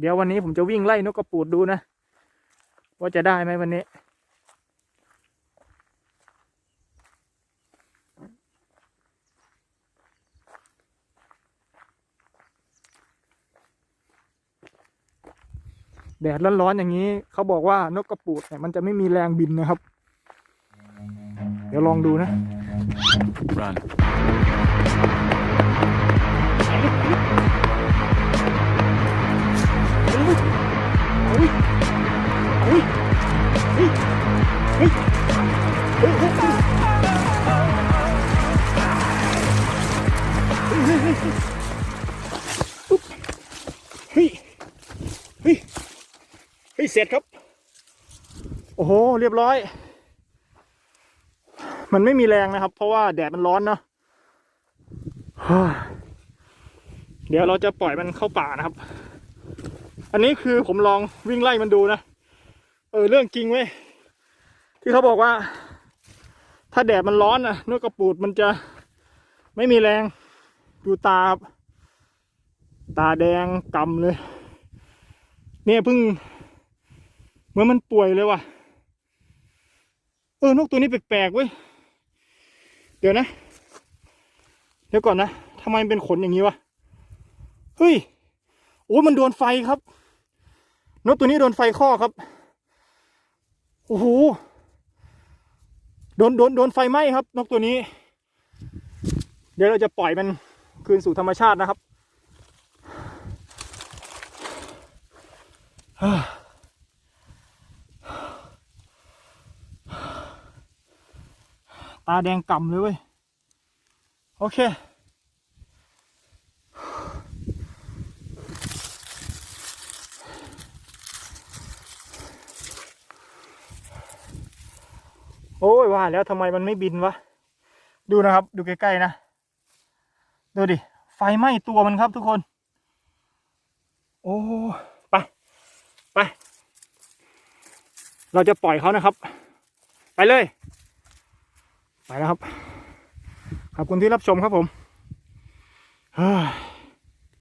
เดี๋ยววันนี้ผมจะวิ่งไล่นกกระปูดดูนะ ว่าจะได้ไหมวันนี้ แดดร้อนๆอย่างนี้ เขาบอกว่านกกระปูดเนี่ยมันจะไม่มีแรงบินนะครับ เดี๋ยวลองดูนะ Run. เฮ้ยเสร็จครับ โอ้โห เรียบร้อย มันไม่มีแรงนะครับ เพราะว่าแดดมันร้อนเนาะเดี๋ยวเราจะปล่อยมันเข้าป่านะครับ อันนี้คือผมลองวิ่งไล่มันดูนะ เออเรื่องจริงเว้ย ที่เขาบอกว่า ถ้าแดดมันร้อนนะนกกระปูดมันจะไม่มีแรง ดูตาครับตาแดงกำเลย เนี่ยเพิ่ง มือนมันป่วยเลยว่ะ เออนกตัวนี้แปลกๆเว้ย เดี๋ยวนะ เดี๋ยวก่อนนะทำไมมันเป็นขนอย่างนี้วะ เฮ้ย โอ้มันโดนไฟครับ นกตัวนี้โดนไฟข้อครับ โอ้โห โดนโดนโดนไฟไหม้ครับ นกตัวนี้ เดี๋ยวเราจะปล่อยมันคืนสู่ธรรมชาตินะครับ ตาแดงก่ำเลยเว้ย โอเค โอ้ยว่าแล้วทำไมมันไม่บินวะ ดูนะครับ ดูใกล้ๆนะ ดูดิ ไฟไหม้ตัวมันครับทุกคน โอ้ ไป ไป เราจะปล่อยเขานะครับ ไปเลย ไปแล้วครับ ขอบคุณที่รับชมครับผมเฮ้ย